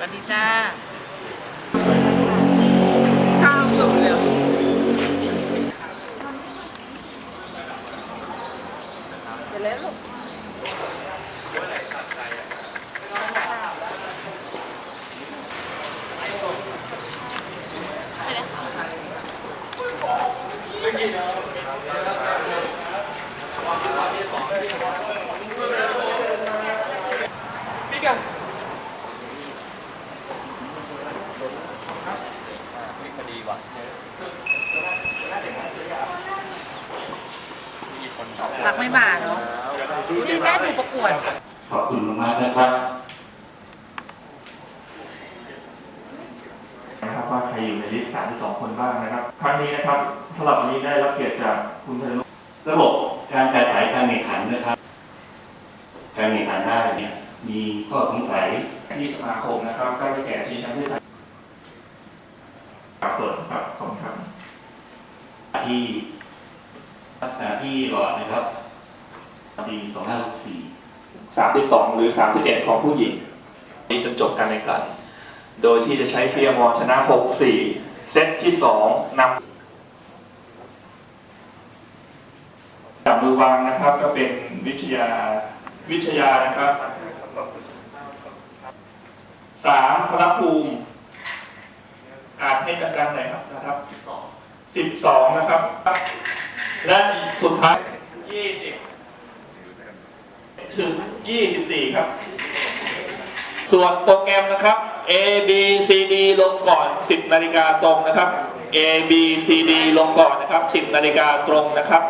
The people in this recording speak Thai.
สวัสดีจ้าข้าวสุกเร็วไปแล้วลูก รักไม่มาเนาะนี่แม่ดูประกวด ขอบคุณมากนะครับนะครับว่าใครอยู่ในลิสต์32คนบ้างนะครับ ครั้งนี้นะครับสำหรับนี้ได้รับเกียรติจากคุณธนุระบบการจัดสายการแข่งขันนะครับ การแข่งขันได้เนี่ยมีข้อสงสัยที่สมาคมนะครับก็ได้แก่ที่ชั้นที่ไทย ครับเปิดครับขอบคุณครับที่ที่หลอดนะครับปี2564 32 หรือ 31 ของผู้หญิง นี้จะจบการแข่งขัน โดยที่จะใช้เซียมอชนะ 6-4 เซตที่ 2นำจับมือวางนะครับก็เป็นวิทยาวิทยานะครับสามพระภูมิ อ่านให้ดังๆหน่อยครับนะครับสิบสองนะครับ และสุดท้ายยี่สิบถึงยี่สิบสี่ครับ ส่วนโปรแกรมนะครับ A B C D ลงก่อน 10 นาฬิกาตรงนะครับ A B C D ลงก่อนนะครับ 10 นาฬิกาตรงนะครับ